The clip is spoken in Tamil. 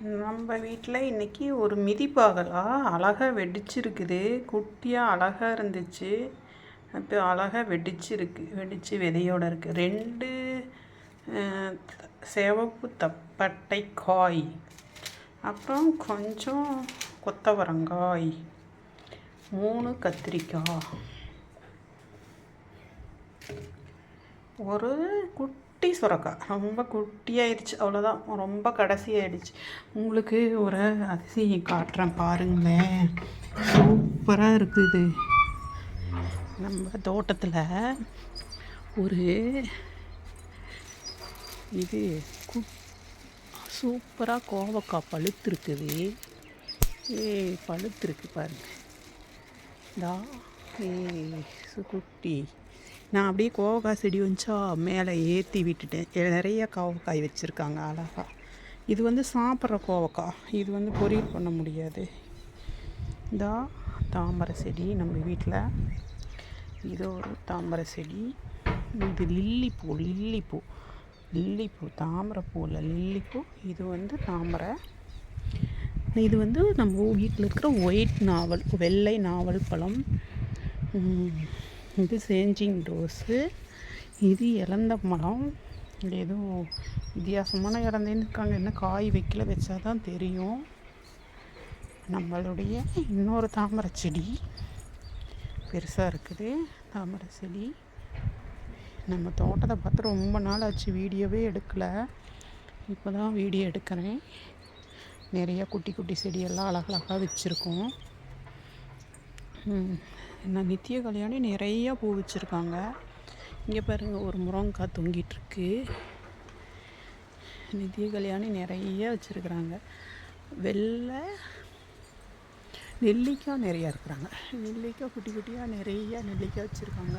நம்ம வீட்டில் இன்னைக்கு ஒரு மிதிப்பாகலா அழகாக வெடிச்சிருக்குது. குட்டியாக அழகாக இருந்துச்சு. இப்போ அழகாக வெடிச்சிருக்கு. வெடிச்சு விதையோட இருக்குது ரெண்டு சிவப்பு தப்பட்டை காய். அப்புறம் கொஞ்சம் கொத்தவரங்காய். மூணு கத்திரிக்காய் ஒரு குட்டி சுரக்காய் ரொம்ப குட்டியாயிடுச்சு. அவ்வளோதான் ரொம்ப கடைசி ஆயிடுச்சு உங்களுக்கு ஒரு அதிசயம் காட்டுறேன் பாருங்களேன். சூப்பராக இருக்குது. நம்ம தோட்டத்தில் ஒரு இது கு சூப்பராக கோவக்காய் பழுத்திருக்குது. ஏய் பழுத்திருக்கு பாருங்கள் டா குட்டி. நான் அப்படியே கோவக்காய் செடி வந்துச்சா மேலே ஏற்றி விட்டுட்டேன். நிறைய கோவக்காய் வச்சுருக்காங்க அழகா. இது வந்து சாப்பிட்ற கோவக்காய். இது வந்து பொரியல் பண்ண முடியாது. இதா தாமரை செடி நம்ம வீட்டில் இது ஒரு தாமரை செடி. இது லில்லிப்பூ லில்லிப்பூ. லில்லிப்பூ தாமரை பூவில் லில்லிப்பூ. இது வந்து தாமரை. இது வந்து நம்ம வீட்டில் இருக்கிற ஒயிட் நாவல் வெள்ளை நாவல் பழம். இது சேஞ்சிங் ரோஸு. இது இலந்த மரம். ஏதோ எதுவும் வித்தியாசமான இறந்தேன்னு இருக்காங்க என்ன காய் வைக்கல வச்சா தான் தெரியும். நம்மளுடைய இன்னொரு தாமரை செடி. பெருசாக இருக்குது. தாமரை செடி. நம்ம தோட்டத்தை பார்த்து ரொம்ப நாள் ஆச்சு வீடியோவே எடுக்கலை. இப்போ தான் வீடியோ எடுக்கிறேன். நிறையா குட்டி குட்டி செடியெல்லாம் அழகழகாக வச்சுருக்கோம். நான் நித்திய கல்யாணி நிறையா பூ வச்சுருக்காங்க. இங்கே பாருங்கள் ஒரு முருங்கக்காய் தொங்கிட்டுருக்கு. நித்திய கல்யாணி நிறைய வச்சுருக்குறாங்க. வெள்ளை நெல்லிக்காய் நிறையா இருக்கிறாங்க. நெல்லிக்காய் குட்டி குட்டியாக நிறைய நெல்லிக்காய் வச்சுருக்காங்க.